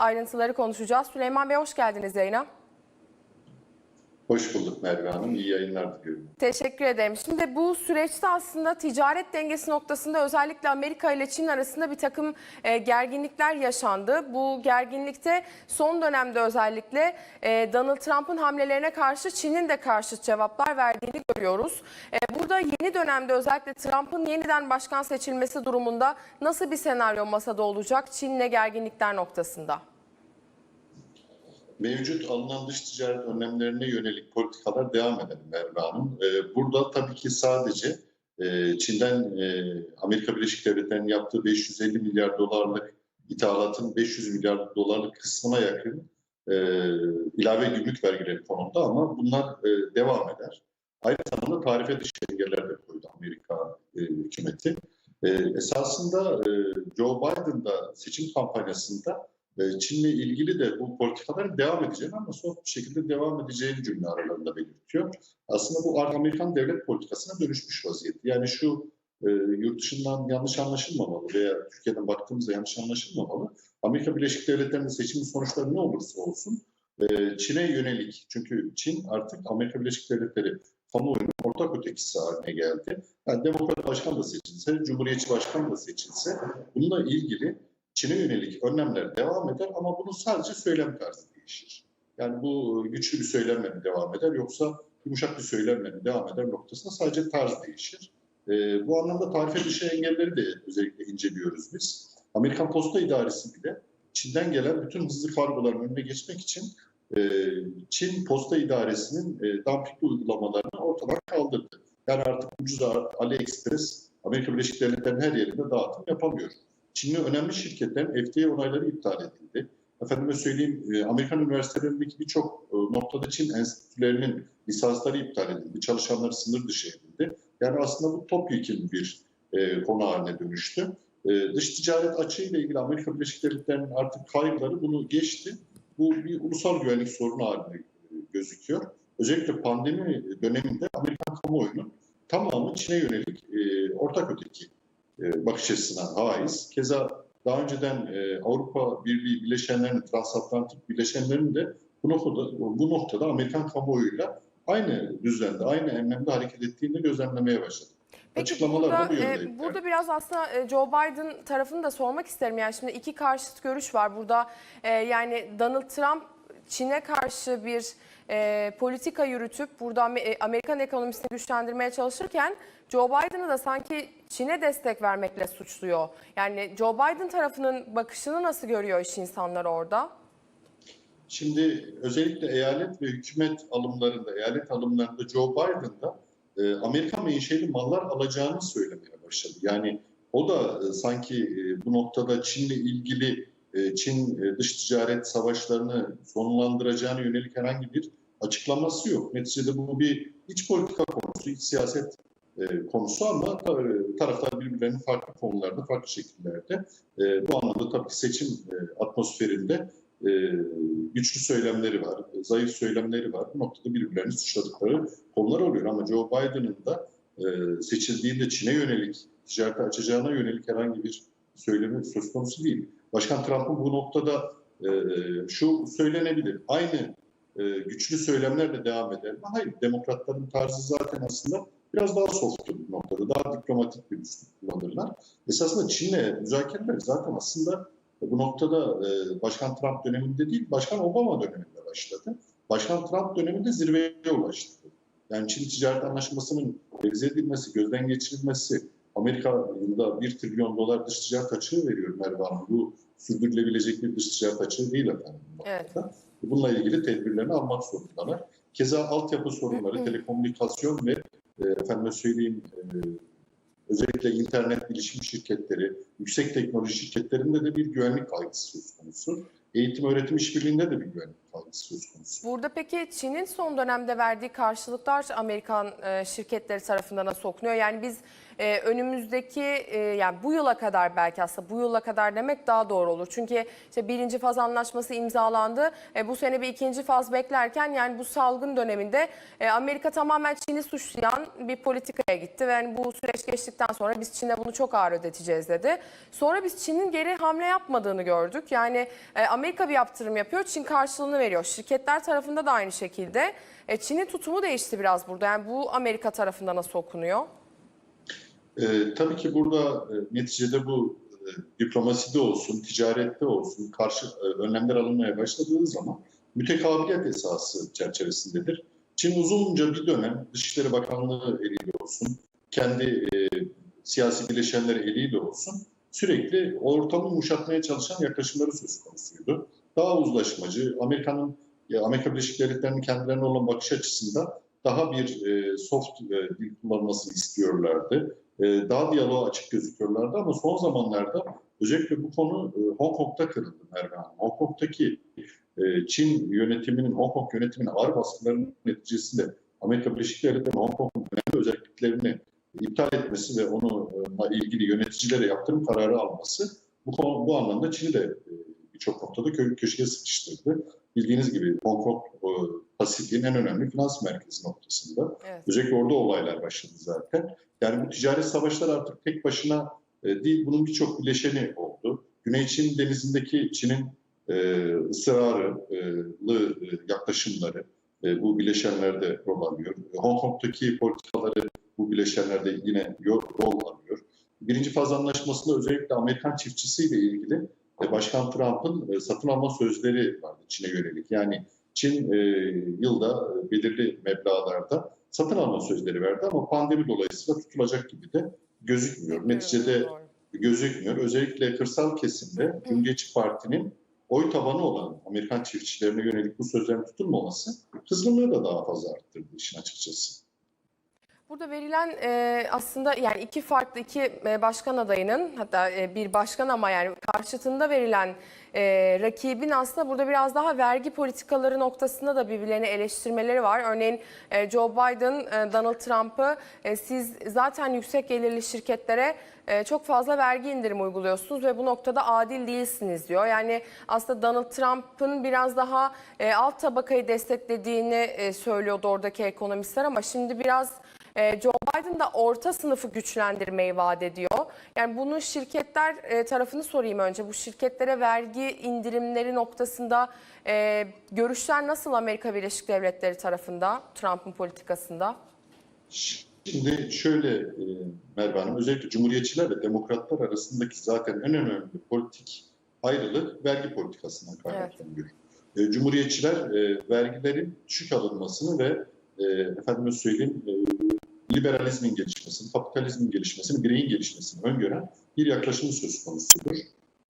ayrıntıları konuşacağız. Süleyman Bey hoş geldiniz yayına. Hoş bulduk Merve Hanım. İyi yayınlar diliyorum. Teşekkür ederim. Şimdi bu süreçte aslında ticaret dengesi noktasında özellikle Amerika ile Çin arasında bir takım e, gerginlikler yaşandı. Bu gerginlikte son dönemde özellikle e, Donald Trump'ın hamlelerine karşı Çin'in de karşıt cevaplar verdiğini görüyoruz. E, burada yeni dönemde özellikle Trump'ın yeniden başkan seçilmesi durumunda nasıl bir senaryo masada olacak Çin'le gerginlikler noktasında? Mevcut alınan dış ticaret önlemlerine yönelik politikalar devam edelim Merve Hanım. Ee, Burada tabii ki sadece e, Çin'den e, Amerika Birleşik Devletleri'nin yaptığı 550 milyar dolarlık ithalatın 500 milyar dolarlık kısmına yakın e, ilave gümrük vergileri konuldu ama bunlar devam eder. Aynı zamanda tarife dışı engeller de koydu Amerika hükümeti. Esasında Joe Biden da seçim kampanyasında Çin'le ilgili de bu politikaların devam edeceğini ama soft bir şekilde devam edeceğini cümle aralarında belirtiyor. Aslında bu Amerikan devlet politikasına dönüşmüş vaziyette. Yani şu e, yurt dışından yanlış anlaşılmamalı veya Türkiye'den baktığımızda yanlış anlaşılmamalı. Amerika Birleşik Devletleri'nin seçim sonuçları ne olursa olsun e, Çin'e yönelik çünkü Çin artık Amerika Birleşik Devletleri kamuoyunun ortak ötekisi haline geldi. Yani demokrat başkan da seçilse, cumhuriyetçi başkan da seçilse bununla ilgili Çin'e yönelik önlemler devam eder ama bunun sadece söylem tarzı değişir. Yani bu güçlü bir söylemle mi devam eder yoksa yumuşak bir söylemle mi devam eder noktasında sadece tarz değişir. Ee, bu anlamda tarife dışı engelleri de özellikle inceliyoruz biz. Amerikan Posta İdaresi bile Çin'den gelen bütün hızlı kargoların önüne geçmek için e, Çin Posta İdaresi'nin e, dumping uygulamalarını ortadan kaldırdı. Yani artık ucuz AliExpress Amerika Birleşik Devletleri'nin her yerinde dağıtım yapamıyor. Çinli önemli şirketlerin FDA onayları iptal edildi. Efendime söyleyeyim e, Amerikan üniversitelerindeki birçok e, noktada Çin enstitülerinin lisansları iptal edildi. Çalışanları sınır dışı edildi. Yani aslında bu topyekun bir e, konu haline dönüştü. E, dış ticaret açığıyla ilgili Amerika Birleşik Devletleri'nin artık kaygıları bunu geçti. Bu bir ulusal güvenlik sorunu haline e, gözüküyor. Özellikle pandemi döneminde Amerikan kamuoyunun tamamı Çin'e yönelik e, ortak öteki bakış açısına haiz. Keza daha önceden e, Avrupa Birliği bileşenlerinin, transatlantik bileşenlerin de bu noktada, bu noktada Amerikan kamuoyuyla aynı düzlemde, aynı enlemde hareket ettiğini gözlemlemeye başladık. Peki Açıklamalar burada, bu e, burada biraz aslında e, Joe Biden tarafını da sormak isterim. Yani şimdi iki karşıt görüş var burada. E, yani Donald Trump Çin'e karşı bir e, politika yürütüp burada Am- e, Amerikan ekonomisini güçlendirmeye çalışırken Joe Biden'ı da sanki Çin'e destek vermekle suçluyor. Yani Joe Biden tarafının bakışını nasıl görüyor iş insanları orada? Şimdi özellikle eyalet ve hükümet alımlarında, eyalet alımlarında Joe Biden'da e, Amerika menşeli mallar alacağını söylemeye başladı. Yani o da e, sanki e, bu noktada Çin'le ilgili e, Çin e, dış ticaret savaşlarını sonlandıracağına yönelik herhangi bir açıklaması yok. Neticede bu bir iç politika konusu, iç siyaset e, konusu ama ta- taraflar birbirlerinin farklı konularda, farklı şekillerde. E, bu anlamda tabii seçim e, atmosferinde e, güçlü söylemleri var, e, zayıf söylemleri var. Bu noktada birbirlerini suçladıkları konular oluyor. Ama Joe Biden'ın da e, seçildiğinde Çin'e yönelik, ticareti açacağına yönelik herhangi bir söylemi söz konusu değil. Başkan Trump'ın bu noktada e, şu söylenebilir. Aynı e, güçlü söylemlerle devam eder mi? Hayır. Demokratların tarzı zaten aslında biraz daha softtur bu noktada. Daha diplomatik bir üslup kullanırlar. Esasında Çin'le müzakereler zaten aslında bu noktada e, Başkan Trump döneminde değil, Başkan Obama döneminde başladı. Başkan Trump döneminde zirveye ulaştı. Yani Çin ticaret anlaşmasının revize edilmesi, gözden geçirilmesi, Amerika yılda 1 trilyon dolar dış ticaret açığı veriyor Merve Hanım. Bu sürdürülebilecek bir dış ticaret açığı değil efendim. Evet. Bununla ilgili tedbirlerini almak zorundalar. Keza altyapı sorunları, telekomünikasyon ve efendime söyleyeyim e, özellikle internet bilişim şirketleri, yüksek teknoloji şirketlerinde de bir güvenlik kaygısı söz konusu. Eğitim öğretim işbirliğinde de bir güvenlik kaygısı söz konusu. Burada peki Çin'in son dönemde verdiği karşılıklar Amerikan e, şirketleri tarafından nasıl okunuyor? Yani biz e, önümüzdeki e, yani bu yıla kadar belki aslında bu yıla kadar demek daha doğru olur. Çünkü işte birinci faz anlaşması imzalandı. E, bu sene bir ikinci faz beklerken yani bu salgın döneminde e, Amerika tamamen Çin'i suçlayan bir politikaya gitti ve yani bu süreç geçtikten sonra biz Çin'e bunu çok ağır ödeteceğiz dedi. Sonra biz Çin'in geri hamle yapmadığını gördük. Yani e, Amerika bir yaptırım yapıyor, Çin karşılığını veriyor. Şirketler tarafında da aynı şekilde. E, Çin'in tutumu değişti biraz burada. Yani bu Amerika tarafında nasıl okunuyor? Ee, tabii ki burada e, neticede bu e, diplomaside olsun, ticarette olsun karşı e, önlemler alınmaya başladığı zaman mütekabiliyet esası çerçevesindedir. Çin uzunca bir dönem Dışişleri Bakanlığı eliyle olsun, kendi e, siyasi bileşenleri eliyle olsun sürekli ortamı yumuşatmaya çalışan yaklaşımları söz konusuydu. Daha uzlaşmacı, Amerika'nın e, Amerika Birleşik Devletleri'nin kendilerine olan bakış açısında daha bir e, soft e, dil kullanmasını istiyorlardı. E, daha diyaloğa açık gözüküyorlardı ama son zamanlarda özellikle bu konu e, Hong Kong'da kırıldı Merve Hanım. Hong Kong'daki e, Çin yönetiminin, Hong Kong yönetiminin ağır baskılarının neticesinde Amerika Birleşik Devletleri Hong Kong'un önemli özelliklerini iptal etmesi ve onunla ilgili yöneticilere yaptırım kararı alması bu konu, bu anlamda Çin'i de e, birçok noktada kö köşeye sıkıştırdı. Bildiğiniz gibi Hong Kong e, Pasifik'in en önemli finans merkezi noktasında. Evet. Özellikle orada olaylar başladı zaten. Yani bu ticaret savaşları artık tek başına e, değil, bunun birçok bileşeni oldu. Güney Çin denizindeki Çin'in e, ısrarlı yaklaşımları bu bileşenlerde rol alıyor. Hong Kong'daki politikaları bu bileşenlerde yine rol alıyor. Birinci faz anlaşmasında özellikle Amerikan çiftçisiyle ilgili Başkan Trump'ın e, satın alma sözleri vardı Çin'e yönelik. Yani Çin e, yılda e, belirli meblağlarda satın alma sözleri verdi ama pandemi dolayısıyla tutulacak gibi de gözükmüyor. Neticede gözükmüyor. Özellikle kırsal kesimde Cumhuriyetçi Parti'nin oy tabanı olan Amerikan çiftçilerine yönelik bu sözlerin tutulmaması kızgınlığı da daha fazla arttırdı işin açıkçası. Burada verilen e, aslında yani iki farklı iki e, başkan adayının hatta e, bir başkan ama yani karşıtında verilen e, rakibin aslında burada biraz daha vergi politikaları noktasında da birbirlerini eleştirmeleri var. Örneğin e, Joe Biden e, Donald Trump'ı e, siz zaten yüksek gelirli şirketlere e, çok fazla vergi indirimi uyguluyorsunuz ve bu noktada adil değilsiniz diyor. Yani aslında Donald Trump'ın biraz daha e, alt tabakayı desteklediğini e, söylüyordu oradaki ekonomistler ama şimdi biraz e, Joe Biden da orta sınıfı güçlendirmeyi vaat ediyor. Yani bunun şirketler e, tarafını sorayım önce. Bu şirketlere vergi indirimleri noktasında e, görüşler nasıl Amerika Birleşik Devletleri tarafında Trump'ın politikasında? Şimdi şöyle e, Merve Hanım, özellikle Cumhuriyetçiler ve Demokratlar arasındaki zaten en önemli politik ayrılık vergi politikasından kaynaklanıyor. E, Cumhuriyetçiler e, vergilerin düşük alınmasını ve e, efendime söyleyeyim e, liberalizmin gelişmesini, kapitalizmin gelişmesini, bireyin gelişmesini öngören bir yaklaşım söz konusudur.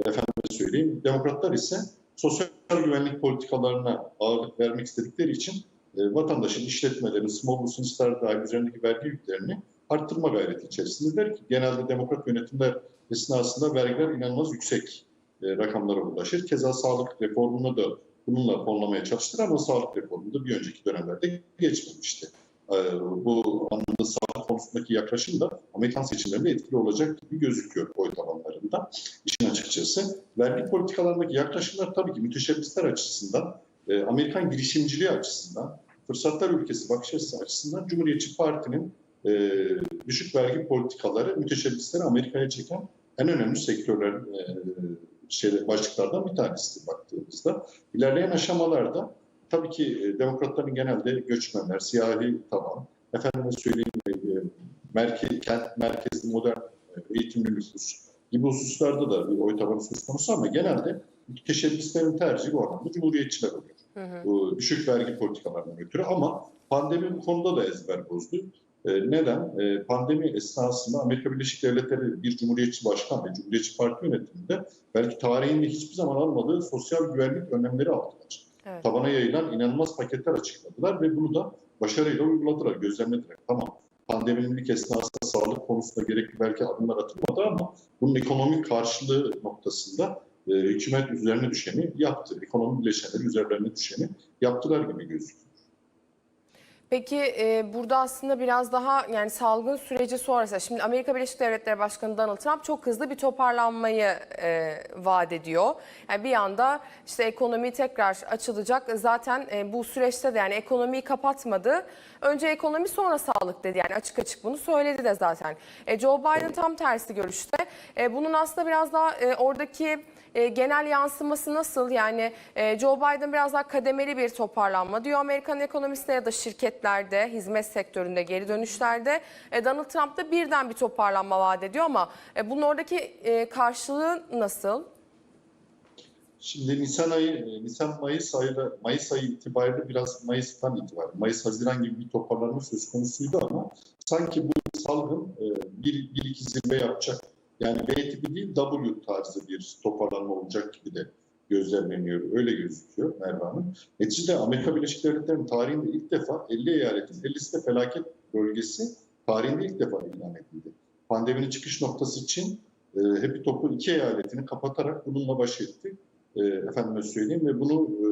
Efendime söyleyeyim. Demokratlar ise sosyal güvenlik politikalarına ağırlık vermek istedikleri için e, vatandaşın işletmelerini, small business'lar dahil üzerindeki vergi yüklerini arttırma gayreti içerisindeler ki genelde demokrat yönetimler esnasında vergiler inanılmaz yüksek e, rakamlara ulaşır. Keza sağlık reformunu da bununla fonlamaya çalıştılar ama sağlık reformu da bir önceki dönemlerde geçmemişti. E, bu anlamda sağlık konusundaki yaklaşım da Amerikan seçimlerinde etkili olacak gibi gözüküyor oy tabanlarında. İşin açıkçası vergi politikalarındaki yaklaşımlar tabii ki müteşebbisler açısından e, Amerikan girişimciliği açısından, fırsatlar ülkesi bakış açısı açısından Cumhuriyetçi Parti'nin e, düşük vergi politikaları müteşebbisleri Amerika'ya çeken en önemli sektörler, e, şey, başlıklardan bir tanesidir baktığımızda. İlerleyen aşamalarda tabii ki e, demokratların genelde göçmenler, siyahi taban, efendime söyleyeyim e, merke, kent merkezli modern e, eğitimli nüfus gibi hususlarda da bir oy tabanı söz konusu ama genelde müteşebbislerin tercihi bu anlamda cumhuriyetçiler oluyor. Hı hı. Düşük vergi politikalarından ötürü ama pandemi bu konuda da ezber bozdu. E, neden? E, pandemi esnasında Amerika Birleşik Devletleri bir cumhuriyetçi başkan ve cumhuriyetçi parti yönetiminde belki tarihinde hiçbir zaman almadığı sosyal güvenlik önlemleri aldılar. Evet. Tabana yayılan inanılmaz paketler açıkladılar ve bunu da başarıyla uyguladılar, gözlemlediler. Tamam pandeminin ilk esnasında sağlık konusunda gerekli belki adımlar atılmadı ama bunun ekonomik karşılığı noktasında e, hükümet üzerine düşeni yaptı. Ekonomi bileşenleri üzerlerine düşeni yaptılar gibi gözüküyor. Peki e, burada aslında biraz daha yani salgın süreci sonrası şimdi Amerika Birleşik Devletleri Başkanı Donald Trump çok hızlı bir toparlanmayı e, vaat ediyor. Yani bir anda işte ekonomi tekrar açılacak. Zaten e, bu süreçte de yani ekonomiyi kapatmadı. Önce ekonomi sonra sağlık dedi yani açık açık bunu söyledi de zaten. E, Joe Biden tam tersi görüşte. E, bunun aslında biraz daha e, oradaki e, genel yansıması nasıl? Yani e, Joe Biden biraz daha kademeli bir toparlanma diyor Amerikan ekonomisine ya da şirketlerde, hizmet sektöründe geri dönüşlerde. E, Donald Trump da birden bir toparlanma vaat ediyor ama e, bunun oradaki e, karşılığı nasıl? Şimdi Nisan ayı, e, Nisan Mayıs ayı, Mayıs ayı itibariyle biraz Mayıs'tan itibaren, Mayıs Haziran gibi bir toparlanma söz konusuydu ama sanki bu salgın e, bir, bir iki zirve yapacak. Yani B tipi değil W tarzı bir toparlanma olacak gibi de gözlemleniyor. Öyle gözüküyor Merve Hanım. Neticede Amerika Birleşik Devletleri'nin tarihinde ilk defa 50 eyaletin 50'si de felaket bölgesi tarihinde ilk defa ilan edildi. Pandeminin çıkış noktası için e, Happy Top'u iki eyaletini kapatarak bununla baş etti e, efendime söyleyeyim ve bunu e,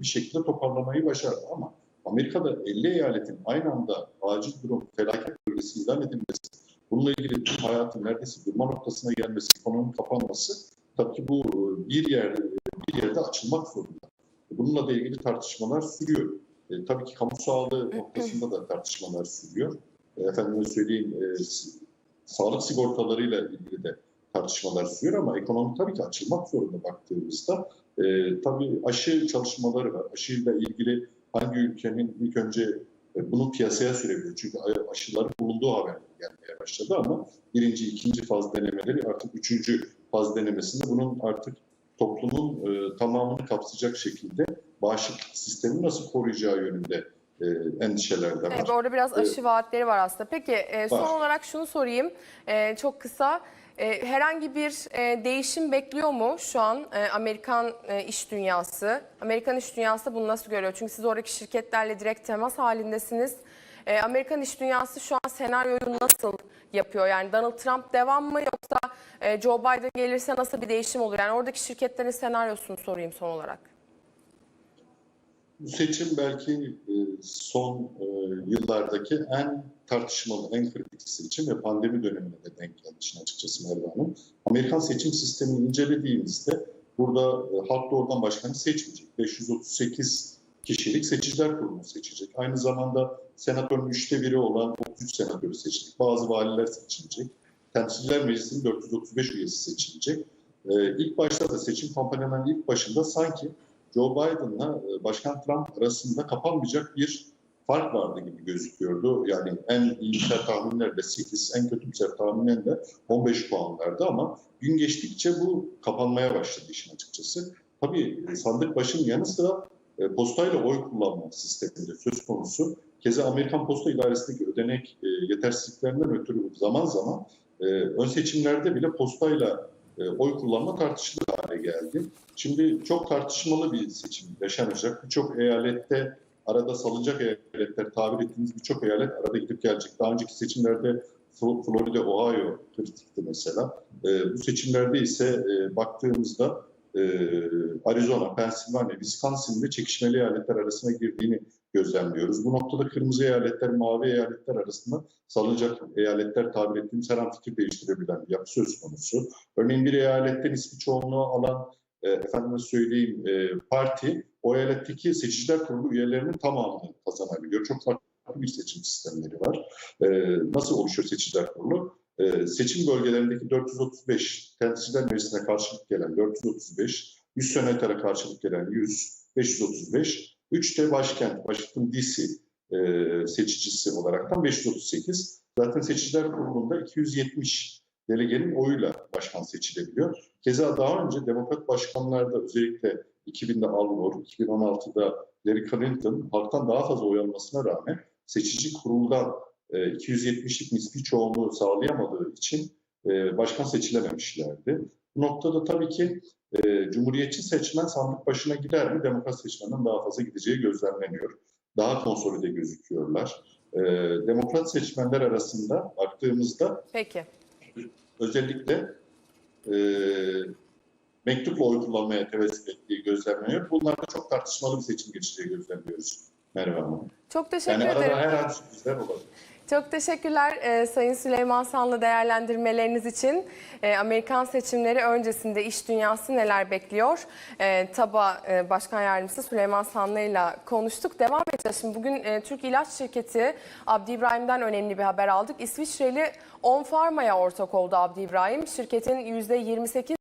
bir şekilde toparlamayı başardı ama Amerika'da 50 eyaletin aynı anda acil durum felaket bölgesi ilan edilmesi, bununla ilgili tüm hayatın neredeyse durma noktasına gelmesi, ekonominin kapanması tabii ki bu e, bir yer bir yerde açılmak zorunda. Bununla da ilgili tartışmalar sürüyor. E, tabii ki kamu sağlığı noktasında da tartışmalar sürüyor. E, efendime söyleyeyim e, sağlık sigortalarıyla ilgili de tartışmalar sürüyor ama ekonomi tabii ki açılmak zorunda baktığımızda. E, tabii aşı çalışmaları var. Aşıyla ilgili hangi ülkenin ilk önce e, bunu piyasaya sürebiliyor. Çünkü aşıların bulunduğu haber gelmeye başladı ama birinci, ikinci faz denemeleri artık üçüncü faz denemesinde bunun artık toplumun e, tamamını kapsayacak şekilde bağışıklık sistemini nasıl koruyacağı yönünde e, endişeler de var. Evet, orada biraz aşı vaatleri var aslında. Peki e, son Var. olarak şunu sorayım e, çok kısa. E, herhangi bir e, değişim bekliyor mu şu an e, Amerikan e, iş dünyası? Amerikan iş dünyası bunu nasıl görüyor? Çünkü siz oradaki şirketlerle direkt temas halindesiniz. E, Amerikan iş dünyası şu an senaryoyu nasıl yapıyor? Yani Donald Trump devam mı e, Joe Biden gelirse nasıl bir değişim olur? Yani oradaki şirketlerin senaryosunu sorayım son olarak. Bu seçim belki e, son e, yıllardaki en tartışmalı, en kritik seçim ve pandemi dönemine de denk geldi işin açıkçası Merve Hanım. Amerikan seçim sistemini incelediğimizde burada halk doğrudan başkanı seçmeyecek. 538 kişilik seçiciler kurulu seçecek. Aynı zamanda senatörün üçte biri olan 33 senatörü seçecek. Bazı valiler seçilecek. Temsilciler Meclisi'nin 435 üyesi seçilecek. E, ilk başta da seçim kampanyanın ilk başında sanki Joe Biden'la e, Başkan Trump arasında kapanmayacak bir fark vardı gibi gözüküyordu. Yani en iyimser tahminlerle 8, en kötümser tahminlerle 15 puanlardı ama gün geçtikçe bu kapanmaya başladı işin açıkçası. Tabii e, sandık başının yanı sıra e, postayla oy kullanma sisteminde söz konusu. Keza Amerikan Posta İdaresi'ndeki ödenek yetersizliklerinden ötürü zaman zaman e, ön seçimlerde bile postayla e, oy kullanma tartışılır hale geldi. Şimdi çok tartışmalı bir seçim yaşanacak. Birçok eyalette arada salınacak eyaletler tabir ettiğimiz birçok eyalet arada gidip gelecek. Daha önceki seçimlerde Fl- Florida, Ohio kritikti mesela. E, bu seçimlerde ise e, baktığımızda e, Arizona, Pennsylvania, Wisconsin'de çekişmeli eyaletler arasına girdiğini gözlemliyoruz. Bu noktada kırmızı eyaletler, mavi eyaletler arasında salınacak eyaletler tabir ettiğimiz her an fikir değiştirebilen bir yapı söz konusu. Örneğin bir eyaletten ismi çoğunluğu alan e, efendime söyleyeyim e, parti o eyaletteki seçiciler kurulu üyelerinin tamamını kazanabiliyor. Çok farklı bir seçim sistemleri var. E, nasıl oluşuyor seçiciler kurulu? E, seçim bölgelerindeki 435 temsilciler meclisine karşılık gelen 435, 100 senatöre karşılık gelen 100, 535, 3 de başkent, Washington DC e, seçicisi olaraktan 538. Zaten seçiciler kurulunda 270 delegenin oyuyla başkan seçilebiliyor. Keza daha önce demokrat başkanlarda özellikle 2000'de Al Gore, 2016'da Larry Clinton halktan daha fazla oy almasına rağmen seçici kuruldan 270'lik nispi çoğunluğu sağlayamadığı için e, başkan seçilememişlerdi. Bu noktada tabii ki e, Cumhuriyetçi seçmen sandık başına gider mi? Demokrat seçmenden daha fazla gideceği gözlemleniyor. Daha konsolide gözüküyorlar. E, demokrat seçmenler arasında baktığımızda Peki. özellikle e, mektupla oy kullanmaya teveccüh ettiği gözlemleniyor. Bunlarda çok tartışmalı bir seçim geçeceği gözlemliyoruz Merve Hanım. Çok teşekkür Yani ederim. arada her an sürprizler olabilir. Çok teşekkürler e, Sayın Süleyman Sanlı değerlendirmeleriniz için. E, Amerikan seçimleri öncesinde iş dünyası neler bekliyor? E, TABA e, Başkan Yardımcısı Süleyman Sanlı ile konuştuk. Devam edeceğiz. Şimdi bugün e, Türk İlaç Şirketi Abdi İbrahim'den önemli bir haber aldık. İsviçreli On Pharma'ya ortak oldu Abdi İbrahim. Şirketin %28